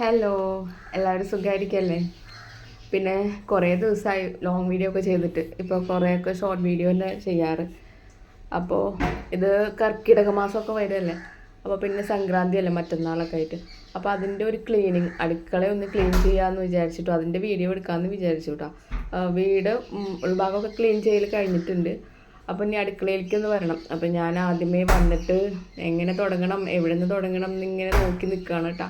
Hello എല്ലാവരും സുഖമായിരിക്കല്ലേ പിന്നെ കുറേ ദിവസമായി ലോങ് വീഡിയോ ഒക്കെ ചെയ്തിട്ട്. ഇപ്പോൾ കുറേയൊക്കെ ഷോർട്ട് വീഡിയോ തന്നെ ചെയ്യാറ്. അപ്പോൾ ഇത് കർക്കിടക മാസമൊക്കെ വരുമല്ലേ അപ്പോൾ പിന്നെ സംക്രാന്തി അല്ലേ മറ്റന്നാളൊക്കെ ആയിട്ട്. അപ്പോൾ അതിന്റെ ഒരു ക്ലീനിങ് അടുക്കള ഒന്ന് ക്ലീൻ ചെയ്യാമെന്ന് വിചാരിച്ചിട്ടു. അതിന്റെ വീഡിയോ എടുക്കാമെന്ന് വിചാരിച്ചു കേട്ടോ വീട് ഉൾഭാഗമൊക്കെ ക്ലീൻ ചെയ്യൽ കഴിഞ്ഞിട്ടുണ്ട്. അപ്പോൾ ഇനി അടുക്കളയിലേക്ക് ഒന്ന് വരണം. അപ്പോൾ ഞാൻ ആദ്യമേ വന്നിട്ട് എങ്ങനെ തുടങ്ങണം എവിടെ നിന്ന് തുടങ്ങണം എന്നിങ്ങനെ നോക്കി നിൽക്കുകയാണ് കേട്ടോ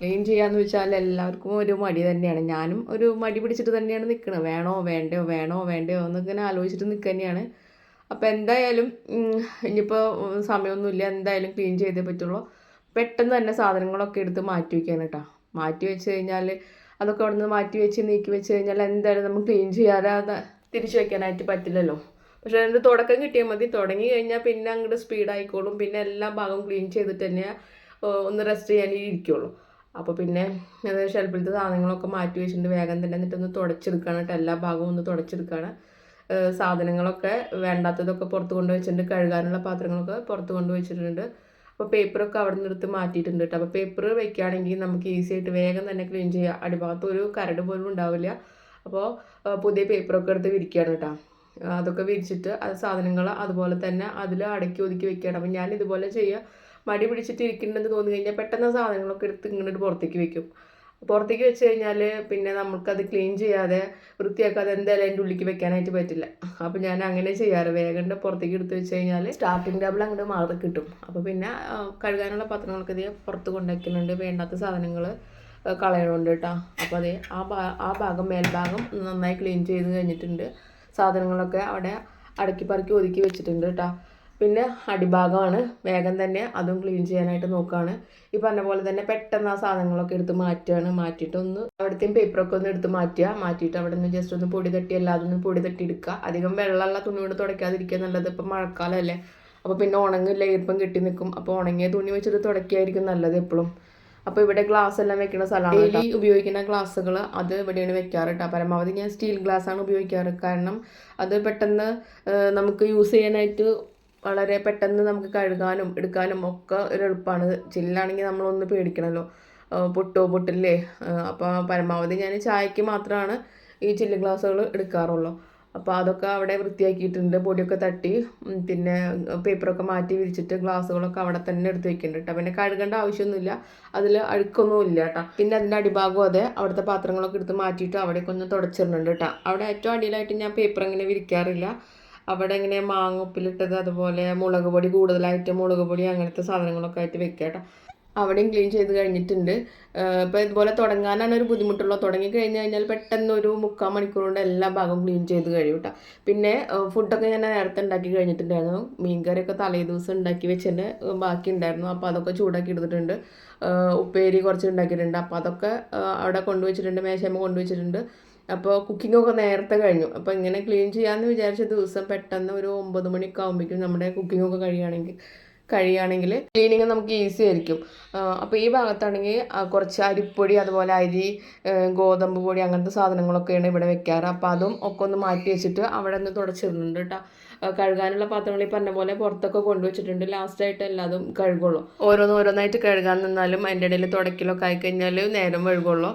ക്ലീൻ ചെയ്യാന്ന് വെച്ചാൽ എല്ലാവർക്കും ഒരു മടി തന്നെയാണ്. ഞാനും ഒരു മടി പിടിച്ചിട്ട് തന്നെയാണ് നിൽക്കുന്നത് വേണോ വേണ്ടയോ വേണോ വേണ്ടയോ എന്നിങ്ങനെ ആലോചിച്ചിട്ട് നിൽക്കുക തന്നെയാണ്. അപ്പോൾ എന്തായാലും ഇനിയിപ്പോൾ സമയമൊന്നുമില്ല. എന്തായാലും ക്ലീൻ ചെയ്തേ പറ്റുള്ളൂ. പെട്ടെന്ന് തന്നെ സാധനങ്ങളൊക്കെ എടുത്ത് മാറ്റി വയ്ക്കാൻ കേട്ടോ. മാറ്റി വെച്ച് കഴിഞ്ഞാൽ അതൊക്കെ അവിടെ നിന്ന് മാറ്റി വെച്ച് നീക്കി വെച്ച് കഴിഞ്ഞാൽ എന്തായാലും നമുക്ക് ക്ലീൻ ചെയ്യാതെ തിരിച്ചു വയ്ക്കാനായിട്ട് പറ്റില്ലല്ലോ. പക്ഷേ അതിന്റെ തുടക്കം കിട്ടിയാൽ മതി. തുടങ്ങി കഴിഞ്ഞാൽ പിന്നെ അങ്ങോട്ട് സ്പീഡായിക്കോളും. പിന്നെ എല്ലാ ഭാഗവും ക്ലീൻ ചെയ്തിട്ട് തന്നെ ഒന്ന് റെസ്റ്റ് ചെയ്യാൻ ഇരിക്കുള്ളൂ. അപ്പോൾ പിന്നെ അത് ഷെൽഫിലത്തെ സാധനങ്ങളൊക്കെ മാറ്റി വെച്ചിട്ടുണ്ട്. വേഗം തന്നെ എന്നിട്ടൊന്ന് തുടച്ചെടുക്കുകയാണ് കേട്ടോ. എല്ലാ ഭാഗവും ഒന്ന് തുടച്ചെടുക്കുകയാണ് സാധനങ്ങളൊക്കെ വേണ്ടാത്തതൊക്കെ പുറത്ത് കൊണ്ട് വെച്ചിട്ടുണ്ട്. കഴുകാനുള്ള പാത്രങ്ങളൊക്കെ പുറത്ത് കൊണ്ട് വെച്ചിട്ടുണ്ട്. അപ്പോൾ പേപ്പറൊക്കെ അവിടെ നിന്ന് എടുത്ത് മാറ്റിയിട്ടുണ്ട് കേട്ടോ. അപ്പോൾ പേപ്പർ വെക്കുകയാണെങ്കിൽ നമുക്ക് ഈസി ആയിട്ട് വേഗം തന്നെ ക്ലീൻ ചെയ്യാം. അടിഭാഗത്ത് ഒരു കരട് പോലും ഉണ്ടാവില്ല. അപ്പോൾ പുതിയ പേപ്പറൊക്കെ എടുത്ത് വിരിക്കുകയാണ് കേട്ടോ. അതൊക്കെ വിരിച്ചിട്ട് അത് സാധനങ്ങൾ അതുപോലെ തന്നെ അതിൽ അടക്കി ഒതുക്കി വെക്കുകയാണ്. അപ്പോൾ ഞാൻ ഇതുപോലെ ചെയ്യുക മടി പിടിച്ചിട്ട് ഇരിക്കുന്നുണ്ടെന്ന് തോന്നി കഴിഞ്ഞാൽ പെട്ടെന്ന് സാധനങ്ങളൊക്കെ എടുത്ത് ഇങ്ങോട്ട് പുറത്തേക്ക് വെക്കും. പുറത്തേക്ക് വെച്ച് കഴിഞ്ഞാൽ പിന്നെ നമുക്കത് ക്ലീൻ ചെയ്യാതെ വൃത്തിയാക്കാതെ എന്തായാലും അതിന്റെ ഉള്ളിക്ക് വെക്കാനായിട്ട് പറ്റില്ല. അപ്പോൾ ഞാൻ അങ്ങനെ ചെയ്യാറ്. വേഗം പുറത്തേക്ക് എടുത്ത് വെച്ച് കഴിഞ്ഞാൽ സ്റ്റാർട്ടിങ് ടേബിൾ അങ്ങോട്ട് മാറി കിട്ടും. അപ്പോൾ പിന്നെ കഴുകാനുള്ള പാത്രങ്ങളൊക്കെ ഇതേ പുറത്ത് കൊണ്ടുവയ്ക്കുന്നുണ്ട്. വേണ്ടാത്ത സാധനങ്ങൾ കളയണുണ്ട് കേട്ടോ അപ്പോൾ അതേ ആ ആ ഭാഗം മേൽഭാഗം നന്നായി ക്ലീൻ ചെയ്ത് കഴിഞ്ഞിട്ടുണ്ട്. സാധനങ്ങളൊക്കെ അവിടെ അടക്കി പറക്കി ഒതുക്കി വെച്ചിട്ടുണ്ട് കേട്ടോ പിന്നെ അടിഭാഗമാണ്. വേഗം തന്നെ അതും ക്ലീൻ ചെയ്യാനായിട്ട് നോക്കുകയാണ് ഈ പറഞ്ഞ പോലെ തന്നെ പെട്ടെന്ന് ആ സാധനങ്ങളൊക്കെ എടുത്ത് മാറ്റുകയാണ്. മാറ്റിയിട്ട് ഒന്ന് അവിടുത്തെയും പേപ്പറൊക്കെ ഒന്ന് എടുത്ത് മാറ്റുക. മാറ്റിയിട്ട് അവിടെ നിന്ന് ജസ്റ്റ് ഒന്ന് പൊടി തട്ടി എല്ലാതും ഒന്ന് പൊടി തട്ടി എടുക്കുക. അധികം വെള്ളമുള്ള തുണി കൊണ്ട് തുടയ്ക്കാതിരിക്കുക നല്ലത് ഇപ്പം മഴക്കാലമല്ലേ അപ്പോൾ പിന്നെ ഉണങ്ങില്ല ഈർപ്പം കെട്ടി നിൽക്കും. അപ്പോൾ ഉണങ്ങിയ തുണി വെച്ചിട്ട് തുടയ്ക്കായിരിക്കും നല്ലത് എപ്പോഴും. അപ്പോൾ ഇവിടെ ഗ്ലാസ് എല്ലാം വെക്കുന്ന സ്ഥലമാണ് ഡെയിലി ഉപയോഗിക്കുന്ന ഗ്ലാസ്സുകൾ അത് ഇവിടെയാണ് വെക്കാറ് കേട്ടോ. പരമാവധി ഞാൻ സ്റ്റീൽ ഗ്ലാസ്സാണ് ആണ് ഉപയോഗിക്കാറ്. കാരണം അത് പെട്ടെന്ന് നമുക്ക് യൂസ് ചെയ്യാനായിട്ട് വളരെ പെട്ടെന്ന് നമുക്ക് കഴുകാനും എടുക്കാനും ഒക്കെ ഒരു എളുപ്പമാണ് ചില്ലാണെങ്കിൽ നമ്മളൊന്ന് പേടിക്കണമല്ലോ പൊട്ടോ പൊട്ടില്ലേ? അപ്പോൾ പരമാവധി ഞാൻ ചായക്ക് മാത്രമാണ് ഈ ചില്ല് ഗ്ലാസ്സുകൾ എടുക്കാറുള്ളൂ. അപ്പോൾ അതൊക്കെ അവിടെ വൃത്തിയാക്കിയിട്ടുണ്ട്. പൊടിയൊക്കെ തട്ടി പിന്നെ പേപ്പറൊക്കെ മാറ്റി വിരിച്ചിട്ട് ഗ്ലാസ്സുകളൊക്കെ അവിടെ തന്നെ എടുത്ത് വെക്കുന്നുണ്ട് കേട്ടോ പിന്നെ കഴുകേണ്ട ആവശ്യമൊന്നുമില്ല. അതിൽ അഴുക്കൊന്നും ഇല്ല കേട്ടോ പിന്നെ അതിന്റെ അടിഭാഗം അതെ. അവിടുത്തെ പാത്രങ്ങളൊക്കെ എടുത്ത് മാറ്റിയിട്ട് അവിടേക്ക് ഒന്ന് തുടച്ചിടുന്നുണ്ട് കേട്ടോ അവിടെ ഏറ്റവും അടിയിലായിട്ട് ഞാൻ പേപ്പർ ഇങ്ങനെ വിരിക്കാറില്ല. അവിടെ ഇങ്ങനെ മാങ്ങ ഉപ്പിലിട്ടത് അതുപോലെ മുളക് പൊടി കൂടുതലായിട്ട് മുളക് പൊടി അങ്ങനത്തെ സാധനങ്ങളൊക്കെ ആയിട്ട് വെക്കുക കേട്ടോ. അവിടെയും ക്ലീൻ ചെയ്ത് കഴിഞ്ഞിട്ടുണ്ട്. ഇപ്പോൾ ഇതുപോലെ തുടങ്ങാനാണ് ഒരു ബുദ്ധിമുട്ടുള്ളത്. തുടങ്ങി കഴിഞ്ഞ് കഴിഞ്ഞാൽ പെട്ടെന്ന് ഒരു മുക്കാൽ മണിക്കൂർ കൊണ്ട് എല്ലാ ഭാഗവും ക്ലീൻ ചെയ്ത് കഴിയും കേട്ടോ. പിന്നെ ഫുഡൊക്കെ ഞാൻ നേരത്തെ ഉണ്ടാക്കി കഴിഞ്ഞിട്ടുണ്ടായിരുന്നു. മീൻകറിയൊക്കെ തലേ ദിവസം ഉണ്ടാക്കി വെച്ചതിന്റെ ബാക്കി ഉണ്ടായിരുന്നു. അപ്പോൾ അതൊക്കെ ചൂടാക്കി എടുത്തിട്ടുണ്ട്. ഉപ്പേരി കുറച്ച് ഉണ്ടാക്കിയിട്ടുണ്ട്. അപ്പോൾ അതൊക്കെ അവിടെ കൊണ്ടുവച്ചിട്ടുണ്ട്. മേശമ്മ കൊണ്ടുവച്ചിട്ടുണ്ട്. അപ്പോൾ കുക്കിങ്ങൊക്കെ നേരത്തെ കഴിഞ്ഞു. അപ്പോൾ ഇങ്ങനെ ക്ലീൻ ചെയ്യാമെന്ന് വിചാരിച്ച ദിവസം പെട്ടെന്ന് ഒരു ഒമ്പത് മണിയൊക്കെ ആകുമ്പോഴേക്കും നമ്മുടെ കുക്കിങ്ങൊക്കെ കഴിയുകയാണെങ്കിൽ കഴിയുകയാണെങ്കിൽ ക്ലീനിങ് നമുക്ക് ഈസി ആയിരിക്കും. അപ്പോൾ ഈ ഭാഗത്താണെങ്കിൽ കുറച്ച് അരിപ്പൊടി അതുപോലെ അരി ഗോതമ്പ് പൊടി അങ്ങനത്തെ സാധനങ്ങളൊക്കെയാണ് ഇവിടെ വെക്കാറ്. അപ്പോൾ അതും ഒക്കെ ഒന്ന് മാറ്റി വെച്ചിട്ട് അവിടെ നിന്ന് തുടച്ചിടുന്നുണ്ട് കേട്ടോ കഴുകാനുള്ള പാത്രങ്ങൾ ഈ പറഞ്ഞ പോലെ പുറത്തൊക്കെ കൊണ്ടുവച്ചിട്ടുണ്ട് ലാസ്റ്റായിട്ട് എല്ലാതും കഴുകുള്ളൂ. ഓരോന്ന് ഓരോന്നായിട്ട് കഴുകാൻ നിന്നാലും അതിന്റെ ഇടയിൽ തുടക്കിലൊക്കെ ആയിക്കഴിഞ്ഞാൽ നേരം വഴുകുള്ളൂ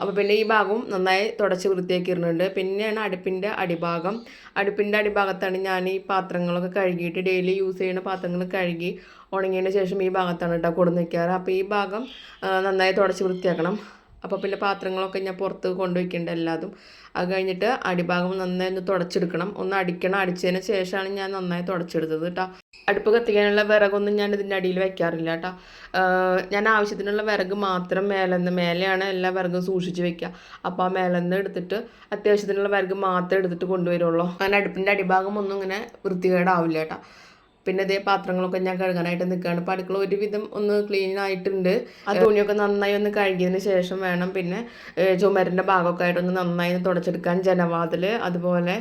അപ്പോൾ പിന്നെ ഈ ഭാഗവും നന്നായി തുടച്ച് വൃത്തിയാക്കിയിരുന്നുണ്ട് പിന്നെയാണ് അടുപ്പിന്റെ അടിഭാഗം. അടുപ്പിന്റെ അടിഭാഗത്താണ് ഞാൻ ഈ പാത്രങ്ങളൊക്കെ കഴുകിയിട്ട് ഡെയിലി യൂസ് ചെയ്യുന്ന പാത്രങ്ങൾ കഴുകി ഉണങ്ങിയതിന് ശേഷം ഈ ഭാഗത്താണ് കേട്ടോ കൊടുന്ന് വയ്ക്കാറ് അപ്പോൾ ഈ ഭാഗം നന്നായി തുടച്ച് വൃത്തിയാക്കണം. അപ്പോൾ പിന്നെ പാത്രങ്ങളൊക്കെ ഞാൻ പുറത്ത് കൊണ്ടുവയ്ക്കേണ്ട എല്ലാതും. അത് കഴിഞ്ഞിട്ട് അടിഭാഗം നന്നായി ഒന്ന് തുടച്ചെടുക്കണം. ഒന്ന് അടിക്കണം. അടിച്ചതിന് ശേഷമാണ് ഞാൻ നന്നായി തുടച്ചെടുത്തത് കേട്ടോ. അടുപ്പ് കത്തിക്കാനുള്ള വിറകൊന്നും ഞാൻ ഇതിന്റെ അടിയിൽ വെക്കാറില്ല കേട്ടോ. ഞാൻ ആവശ്യത്തിനുള്ള വിറക് മാത്രം മേലെന്ന് മേലെയാണ് എല്ലാ വിറകും സൂക്ഷിച്ച് വെക്കുക. അപ്പോൾ ആ മേലെന്ന് എടുത്തിട്ട് അത്യാവശ്യത്തിനുള്ള വിറക് മാത്രം എടുത്തിട്ട് കൊണ്ടുവരുള്ളൂ. അങ്ങനെ അടുപ്പിന്റെ അടിഭാഗം ഒന്നും ഇങ്ങനെ വൃത്തികേടാവില്ല കേട്ടോ. പിന്നെ ഇതേ പാത്രങ്ങളൊക്കെ ഞാൻ കഴുകാനായിട്ട് നിൽക്കുകയാണ് അപ്പോൾ അടുക്കള ഒരുവിധം ഒന്ന് ക്ലീൻ ആയിട്ടുണ്ട്. ആ തുണിയൊക്കെ നന്നായി ഒന്ന് കഴുകിയതിന് ശേഷം വേണം പിന്നെ ചുമരിന്റെ ഭാഗമൊക്കെ ആയിട്ടൊന്ന് നന്നായി ഒന്ന് തുടച്ചെടുക്കാൻ ജനവാതിൽ അതുപോലെ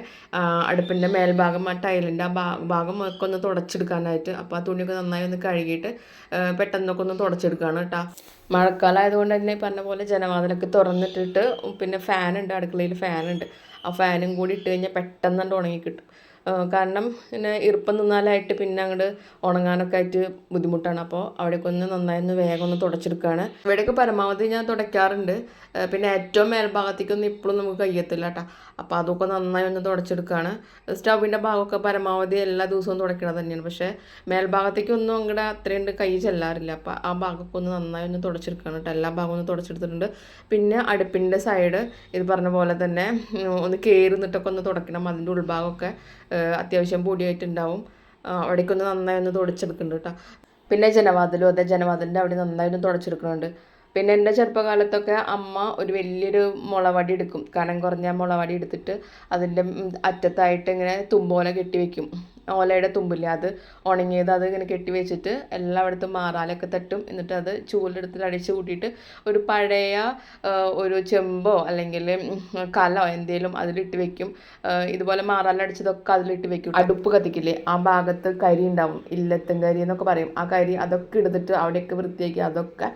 അടുപ്പിന്റെ മേൽഭാഗം ആ ടൈലിന്റെ ആ ഭാഗം ഒക്കെ ഒന്ന് തുടച്ചെടുക്കാനായിട്ട്. അപ്പോൾ ആ തുണിയൊക്കെ നന്നായി ഒന്ന് കഴുകിയിട്ട് പെട്ടെന്നൊക്കെ ഒന്ന് തുടച്ചെടുക്കുകയാണ് കേട്ടോ മഴക്കാലം ആയതുകൊണ്ട് തന്നെ പറഞ്ഞ പോലെ ജനവാതിലൊക്കെ തുറന്നിട്ടിട്ട് പിന്നെ ഫാനുണ്ട് അടുക്കളയിൽ ഫാനുണ്ട്. ആ ഫാനും കൂടി ഇട്ട് കഴിഞ്ഞാൽ പെട്ടെന്ന് തന്നെ ഉണങ്ങി കിട്ടും കാരണം പിന്നെ ഇറുപ്പം നിന്നാലായിട്ട് പിന്നെ അങ്ങോട്ട് ഉണങ്ങാനൊക്കെ ആയിട്ട് ബുദ്ധിമുട്ടാണ്. അപ്പോൾ അവിടേക്ക് ഒന്ന് നന്നായി ഒന്ന് വേഗം ഒന്ന് തുടച്ചെടുക്കുകയാണ് ഇവിടെയൊക്കെ പരമാവധി ഞാൻ തുടയ്ക്കാറുണ്ട്. പിന്നെ ഏറ്റവും മേൽഭാഗത്തേക്കൊന്നും ഇപ്പോഴും നമുക്ക് കഴിയത്തില്ല കേട്ടോ അപ്പോൾ അതൊക്കെ നന്നായി ഒന്ന് തുടച്ചെടുക്കുകയാണ് സ്റ്റൗവിന്റെ ഭാഗമൊക്കെ പരമാവധി എല്ലാ ദിവസവും തുടയ്ക്കണത് തന്നെയാണ്. പക്ഷേ മേൽഭാഗത്തേക്കൊന്നും അങ്ങോട്ട് അത്രയുണ്ട് കൈ ചെല്ലാറില്ല. അപ്പോൾ ആ ഭാഗമൊക്കെ ഒന്ന് നന്നായി ഒന്ന് തുടച്ചെടുക്കുകയാണ് കേട്ടോ. എല്ലാ ഭാഗവും ഒന്ന് തുടച്ചെടുത്തിട്ടുണ്ട്. പിന്നെ അടുപ്പിന്റെ സൈഡ് ഇത് പറഞ്ഞ പോലെ തന്നെ ഒന്ന് കയറി നിന്നിട്ടൊക്കെ ഒന്ന് തുടയ്ക്കണം. അതിന്റെ ഉൾഭാഗമൊക്കെ അത്യാവശ്യം പൊടിയായിട്ടുണ്ടാവും. അവിടേക്കൊന്ന് അവിടേക്ക് നന്നായി ഒന്ന് തുടച്ചെടുക്കുന്നുണ്ട് കേട്ടോ പിന്നെ ജനവാതിലും അതെ ജനവാതിലിന്റെ അവിടെ നന്നായി ഒന്ന് തുടച്ചെടുക്കുന്നുണ്ട് പിന്നെ എന്റെ ചെറുപ്പകാലത്തൊക്കെ അമ്മ ഒരു വലിയൊരു മുളവടി എടുക്കും. കനം കുറഞ്ഞ മുളവടി എടുത്തിട്ട് അതിന്റെ അറ്റത്തായിട്ട് ഇങ്ങനെ തുമ്പോല കെട്ടി വെക്കും. ഓലയുടെ തുമ്പില്ലേ അത് ഉണങ്ങിയത് അത് ഇങ്ങനെ കെട്ടി വെച്ചിട്ട് എല്ലായിടത്തും മാറാലൊക്കെ തട്ടും. എന്നിട്ട് അത് ചൂലെടുത്തിട്ട് അടിച്ച് കൂട്ടിയിട്ട് ഒരു പഴയ ഒരു ചെമ്പോ അല്ലെങ്കിൽ കലോ എന്തേലും അതിലിട്ട് വെക്കും. ഇതുപോലെ ഇതുപോലെ മാറാലടിച്ചതൊക്കെ അതിലിട്ട് വെക്കും അടുപ്പ് കത്തിക്കില്ലേ ആ ഭാഗത്ത് കരി ഉണ്ടാവും ഇല്ലത്തും കരി എന്നൊക്കെ പറയും. ആ കരി അതൊക്കെ എടുത്തിട്ട് അവിടെയൊക്കെ വൃത്തിയാക്കി അതൊക്കെ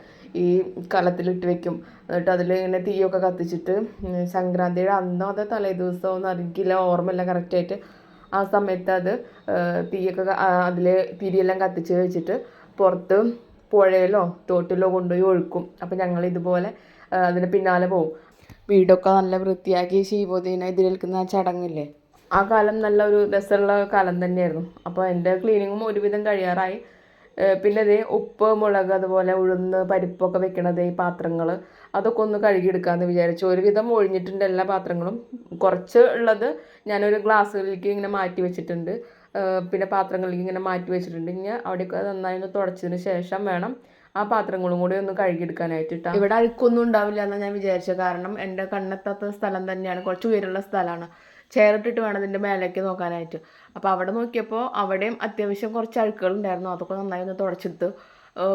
ഈ കലത്തിലിട്ട് വെക്കും. എന്നിട്ട് അതിൽ ഇങ്ങനെ തീയൊക്കെ കത്തിച്ചിട്ട് സംക്രാന്തിയുടെ അന്നോ അതോ തലേ ദിവസമോ ഒന്നും അറിയില്ല ഓർമ്മയില്ല കറക്റ്റായിട്ട് ആ സമയത്ത് അത് തീയൊക്കെ അതിൽ തിരിയെല്ലാം കത്തിച്ച് വെച്ചിട്ട് പുറത്ത് പുഴയിലോ തോട്ടിലോ കൊണ്ടുപോയി ഒഴുക്കും. അപ്പം ഞങ്ങൾ ഇതുപോലെ അതിന് പിന്നാലെ പോകും. വീടൊക്കെ നല്ല വൃത്തിയാക്കി ശീബോധീന എതിരേൽക്കുന്ന ആ ചടങ്ങില്ലേ? ആ കാലം നല്ല ഒരു രസമുള്ള കാലം തന്നെയായിരുന്നു. അപ്പോൾ എന്റെ ക്ലീനിങ്ങും ഒരുവിധം കഴിയാറായി. പിന്നെ ദേ ഉപ്പ് മുളക് അതുപോലെ ഉഴുന്ന് പരിപ്പൊക്കെ വെക്കണത് ഈ പാത്രങ്ങൾ അതൊക്കെ ഒന്ന് കഴുകിയെടുക്കാമെന്ന് വിചാരിച്ചു. ഒരുവിധം ഒഴിഞ്ഞിട്ടുണ്ട് എല്ലാ പാത്രങ്ങളും. കുറച്ച് ഉള്ളത് ഞാനൊരു ഗ്ലാസ്സുകളിലേക്ക് ഇങ്ങനെ മാറ്റി വെച്ചിട്ടുണ്ട്. പിന്നെ പാത്രങ്ങളിലേക്ക് ഇങ്ങനെ മാറ്റി വെച്ചിട്ടുണ്ട്. ഇനി അവിടെയൊക്കെ നന്നായി ഒന്ന് തുടച്ചതിന് ശേഷം വേണം ആ പാത്രങ്ങളും കൂടി ഒന്ന് കഴുകിയെടുക്കാനായിട്ട് ഇട്ടാ ഇവിടെ അഴുക്കൊന്നും ഉണ്ടാവില്ല എന്നാണ് ഞാൻ വിചാരിച്ചത് കാരണം എന്റെ കണ്ണെത്താത്ത സ്ഥലം തന്നെയാണ്. കുറച്ച് ഉയരമുള്ള സ്ഥലമാണ്. ചെയറിട്ടിട്ട് വേണം ഇതിന്റെ മേലേക്ക് നോക്കാനായിട്ട്. അപ്പോൾ അവിടെ നോക്കിയപ്പോൾ അവിടെയും അത്യാവശ്യം കുറച്ച് അഴുക്കുകൾ ഉണ്ടായിരുന്നു. അതൊക്കെ നന്നായി ഒന്ന് തുടച്ചെടുത്തു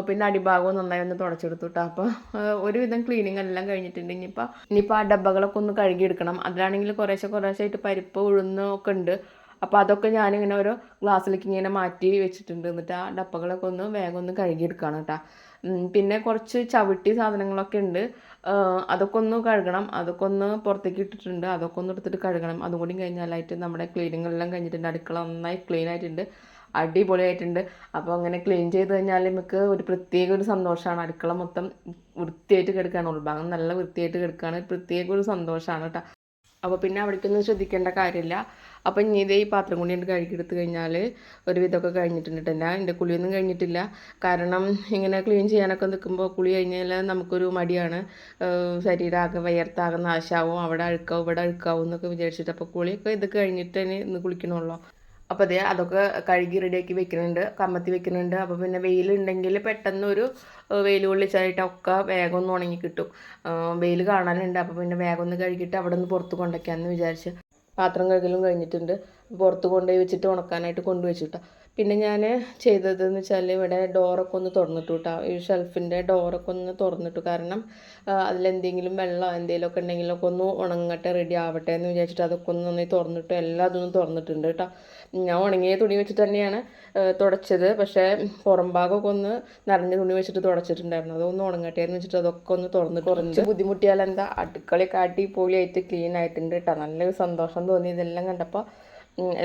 പിന്നെ അടിഭാഗവും നന്നായി ഒന്ന് തുടച്ചെടുത്തു കേട്ടോ അപ്പോൾ ഒരുവിധം ക്ലീനിങ് എല്ലാം കഴിഞ്ഞിട്ടുണ്ട്. ഇനിയിപ്പോൾ ഇനിയിപ്പോൾ ആ ഡബ്ബകളൊക്കെ ഒന്ന് കഴുകിയെടുക്കണം. അതിലാണെങ്കിൽ കുറേശ്ശെ കുറേശ്ശെ ആയിട്ട് പരിപ്പ് ഉഴുന്ന് ഒക്കെ ഉണ്ട്. അപ്പോൾ അതൊക്കെ ഞാനിങ്ങനെ ഓരോ ഗ്ലാസ്സിലേക്ക് ഇങ്ങനെ മാറ്റി വെച്ചിട്ടുണ്ട്. എന്നിട്ട് ആ ഡപ്പകളൊക്കെ ഒന്ന് വേഗം ഒന്ന് കഴുകിയെടുക്കുകയാണ് കേട്ടോ പിന്നെ കുറച്ച് ചവിട്ടി സാധനങ്ങളൊക്കെ ഉണ്ട്. അതൊക്കെ ഒന്ന് കഴുകണം. അതൊക്കെ ഒന്ന് പുറത്തേക്ക് ഇട്ടിട്ടുണ്ട്. അതൊക്കെ ഒന്ന് എടുത്തിട്ട് കഴുകണം. അതും കൂടി കഴിഞ്ഞാലായിട്ട് നമ്മുടെ ക്ലീനിങ്ങെല്ലാം കഴിഞ്ഞിട്ടുണ്ട്. അടുക്കള നന്നായി ക്ലീൻ ആയിട്ടുണ്ട്. അടിപൊളിയായിട്ടുണ്ട്. അപ്പോൾ അങ്ങനെ ക്ലീൻ ചെയ്ത് കഴിഞ്ഞാൽ നമുക്ക് ഒരു പ്രത്യേക ഒരു സന്തോഷമാണ് അടുക്കള മൊത്തം വൃത്തിയായിട്ട് കിടക്കുകയാണ് ഉൾഭാഗം നല്ല വൃത്തിയായിട്ട് കിടക്കുകയാണ് പ്രത്യേക ഒരു സന്തോഷമാണ് കേട്ടോ അപ്പോൾ പിന്നെ അവിടേക്കൊന്നും ശ്രദ്ധിക്കേണ്ട കാര്യമില്ല. അപ്പം ഇനി ഇതേ ഈ പാത്രം കൂടി എന്റെ കഴുകിയെടുത്ത് കഴിഞ്ഞാൽ ഒരു വിധമൊക്കെ കഴിഞ്ഞിട്ടുണ്ട് ട്ടോ. ഞാൻ എന്റെ കുളിയൊന്നും കഴിഞ്ഞിട്ടില്ല. കാരണം ഇങ്ങനെ ക്ലീൻ ചെയ്യാനൊക്കെ നിൽക്കുമ്പോൾ കുളി കഴിഞ്ഞാൽ നമുക്കൊരു മടിയാണ്. ശരീരമാകെ വയർത്താകെ നാശാവും അവിടെ അഴുക്കാവും ഇവിടെ അഴുക്കാവും എന്നൊക്കെ വിചാരിച്ചിട്ട് അപ്പോൾ കുളിയൊക്കെ ഇത് കഴിഞ്ഞിട്ട് ഇനി ഇന്ന് കുളിക്കണമല്ലോ അപ്പോൾ അതേ അതൊക്കെ കഴുകി റെഡിയാക്കി വെക്കുന്നുണ്ട്. കമ്മത്തി വെക്കുന്നുണ്ട്. അപ്പോൾ പിന്നെ വെയിലുണ്ടെങ്കിൽ പെട്ടെന്ന് ഒരു വെയിൽ കൊള്ളിച്ചായിട്ടൊക്കെ വേഗം ഒന്ന് ഉണങ്ങി കിട്ടും. വെയിൽ കാണാനുണ്ട്. അപ്പോൾ പിന്നെ വേഗം ഒന്ന് കഴുകിയിട്ട് അവിടെ നിന്ന് പുറത്ത് കൊണ്ടുവയ്ക്കാമെന്ന് വിചാരിച്ച് പാത്രം കഴുകലും കഴിഞ്ഞിട്ടുണ്ട്. പുറത്ത് കൊണ്ടുപോയി വെച്ചിട്ട് ഉണക്കാനായിട്ട് കൊണ്ടുവച്ചിട്ടാ. പിന്നെ ഞാൻ ചെയ്തതെന്ന് വെച്ചാൽ ഇവിടെ ഡോറൊക്കെ ഒന്ന് തുറന്നിട്ടു കേട്ടോ ഈ ഷെൽഫിന്റെ ഡോറൊക്കെ ഒന്ന് തുറന്നിട്ടു. കാരണം അതിലെന്തെങ്കിലും വെള്ളം എന്തെങ്കിലുമൊക്കെ ഉണ്ടെങ്കിലൊക്കെ ഒന്ന് ഉണങ്ങട്ടെ റെഡി ആവട്ടെ എന്ന് വിചാരിച്ചിട്ട് അതൊക്കെ ഒന്ന് നന്നായി തുറന്നിട്ടു. എല്ലാം അതൊന്നും തുറന്നിട്ടുണ്ട് കേട്ടോ. ഞാൻ ഉണങ്ങിയ തുണി വെച്ചിട്ട് തന്നെയാണ് തുടച്ചത്. പക്ഷേ പുറം ഭാഗമൊക്കെ ഒന്ന് നനഞ്ഞ തുണി വെച്ചിട്ട് തുടച്ചിട്ടുണ്ടായിരുന്നു. അതൊന്ന് ഉണങ്ങട്ടെ എന്ന് വെച്ചിട്ട് അതൊക്കെ ഒന്ന് തുറന്ന് കുറച്ച് ബുദ്ധിമുട്ടിയാൽ എന്താ അടുക്കളയൊക്കെ അടിപൊളിയായിട്ട് ക്ലീൻ ആയിട്ടുണ്ട് കേട്ടോ. നല്ലൊരു സന്തോഷം തോന്നി. ഇതെല്ലാം കണ്ടപ്പോൾ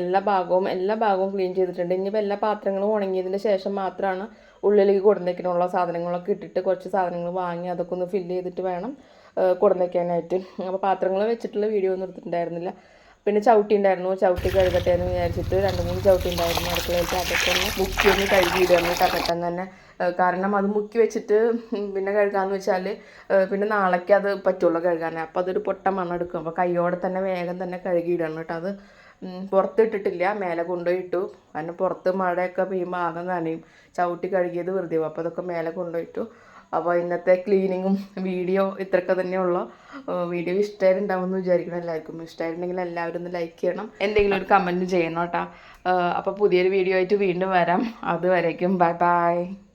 എല്ലാ ഭാഗവും എല്ലാ ഭാഗവും ക്ലീൻ ചെയ്തിട്ടുണ്ട്. ഇനിയിപ്പോൾ എല്ലാ പാത്രങ്ങളും ഉണങ്ങിയതിന് ശേഷം മാത്രമാണ് ഉള്ളിലേക്ക് കൊടുന്നേക്കാനുള്ള സാധനങ്ങളൊക്കെ ഇട്ടിട്ട് കുറച്ച് സാധനങ്ങൾ വാങ്ങി അതൊക്കെ ഒന്ന് ഫില്ല് ചെയ്തിട്ട് വേണം കൊടുന്നേക്കാനായിട്ട്. അപ്പോൾ പാത്രങ്ങൾ വെച്ചിട്ടുള്ള വീഡിയോ ഒന്നും എടുത്തിട്ടുണ്ടായിരുന്നില്ല. പിന്നെ ചവിട്ടി ഉണ്ടായിരുന്നു. ചവിട്ടി കഴുകട്ടെ എന്ന് വിചാരിച്ചിട്ട് രണ്ട് മൂന്ന് ചവിട്ടി ഉണ്ടായിരുന്നു. അടുക്കളയിലേക്ക് അതൊക്കെ ഒന്ന് മുക്കി ഒന്ന് കഴുകിയിടുന്നു കേട്ടോ പെട്ടെന്ന് തന്നെ കാരണം അത് മുക്കി വെച്ചിട്ട് പിന്നെ കഴുകാമെന്ന് വെച്ചാൽ പിന്നെ നാളേക്ക് അത് പറ്റുള്ളൂ കഴുകാനേ അപ്പോൾ അതൊരു പൊട്ട മണ്ണെടുക്കും അപ്പോൾ കൈയോടെ തന്നെ വേഗം തന്നെ കഴുകിയിടണം കേട്ടോ. അത് പുറത്തിട്ടിട്ടില്ല. മേലെ കൊണ്ടുപോയി ഇട്ടു കാരണം പുറത്ത് മഴയൊക്കെ പെയ്യുമ്പോൾ ആകെ നനയും. ചവിട്ടി കഴുകിയത് വെറുതെ. അപ്പോൾ അതൊക്കെ മേലെ കൊണ്ടുപോയിട്ടു. അപ്പോൾ ഇന്നത്തെ ക്ലീനിങ്ങും വീഡിയോ ഇത്രയൊക്കെ തന്നെയുള്ള. വീഡിയോ ഇഷ്ടമായിട്ടുണ്ടാവുമെന്ന് വിചാരിക്കണം എല്ലാവർക്കും. ഇഷ്ടമായിട്ടുണ്ടെങ്കിൽ എല്ലാവരും ഒന്ന് ലൈക്ക് ചെയ്യണം. എന്തെങ്കിലും ഒരു കമന്റ് ചെയ്യണം കേട്ടോ. അപ്പോൾ പുതിയൊരു വീഡിയോ ആയിട്ട് വീണ്ടും വരാം. അതുവരേക്കും. Bye bye